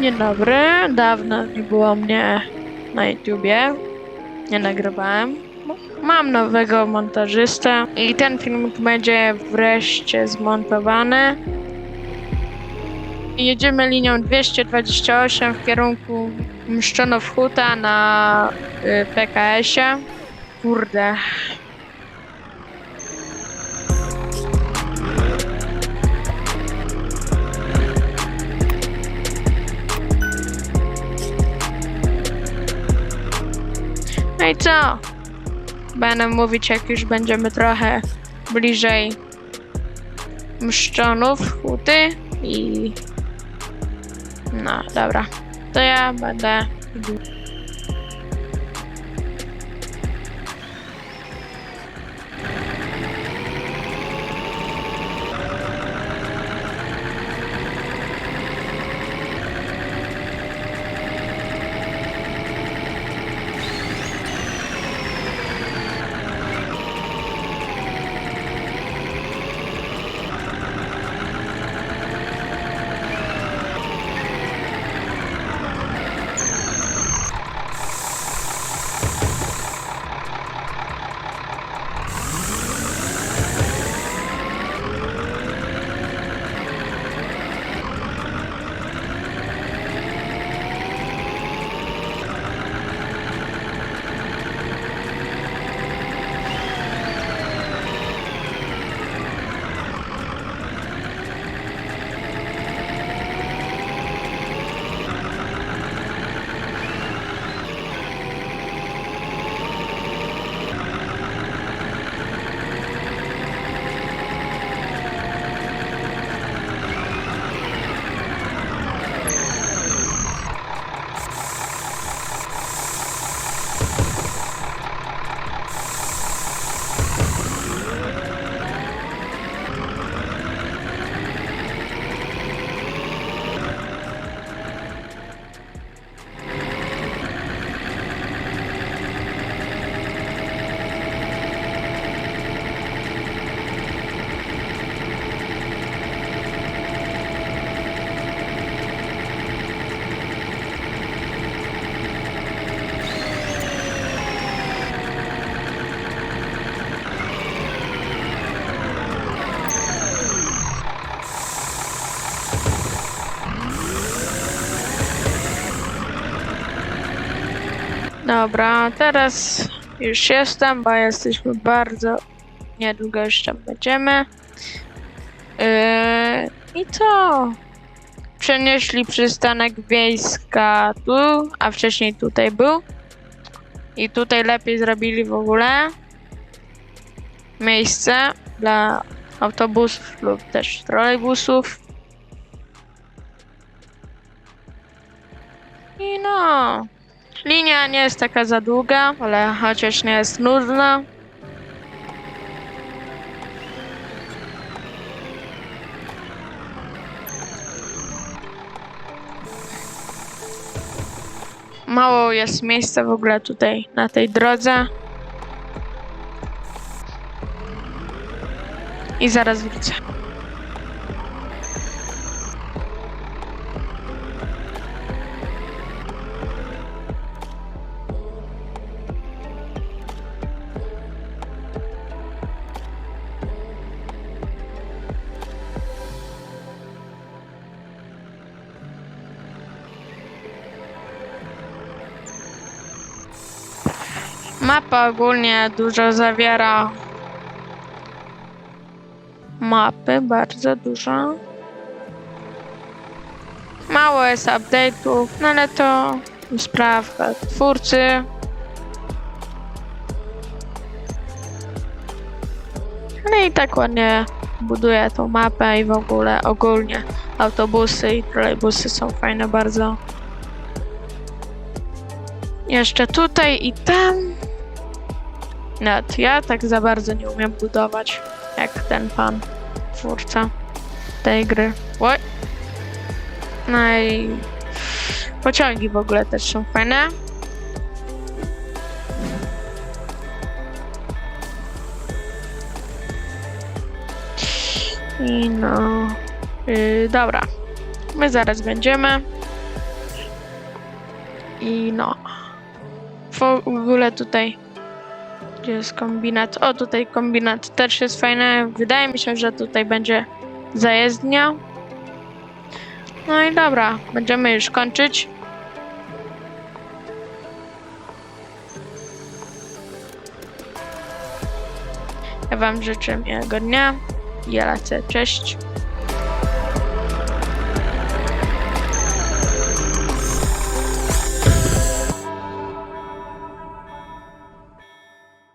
Dzień dobry, dawno nie było mnie na YouTubie, nie nagrywałem. Mam nowego montażystę i ten filmik będzie wreszcie zmontowany. Jedziemy linią 228 w kierunku Mszczonów Huta na y, PKS-ie. Kurde. No co? Będę mówić, jak już będziemy trochę bliżej Mszczonów, Huty i... No, dobra. To ja będę... Dobra, teraz już jestem, bo jesteśmy bardzo niedługo jeszcze będziemy. Yy, I co? Przenieśli przystanek wiejska tu, a wcześniej tutaj był. I tutaj lepiej zrobili w ogóle miejsce dla autobusów lub też trolejbusów. I no. Linia nie jest taka za długa, ale chociaż nie jest nudna. Mało jest miejsca w ogóle tutaj na tej drodze. I zaraz wrócę. Mapa ogólnie dużo zawiera. Mapy bardzo dużo. Mało jest update'ów, no ale to sprawka twórcy. No i tak ładnie buduje tą mapę i w ogóle ogólnie autobusy i trolejbusy są fajne bardzo. Jeszcze tutaj i tam. Nawet ja tak za bardzo nie umiem budować, jak ten pan twórca tej gry. Oj. No i pociągi w ogóle też są fajne. I no. Yy, dobra. My zaraz będziemy. I no. W w ogóle tutaj. Gdzie jest kombinat? O, tutaj kombinat też jest fajny. Wydaje mi się, że tutaj będzie zajezdnia. No i dobra, będziemy już kończyć. Ja Wam życzę miłego dnia. Ja lecę, cześć.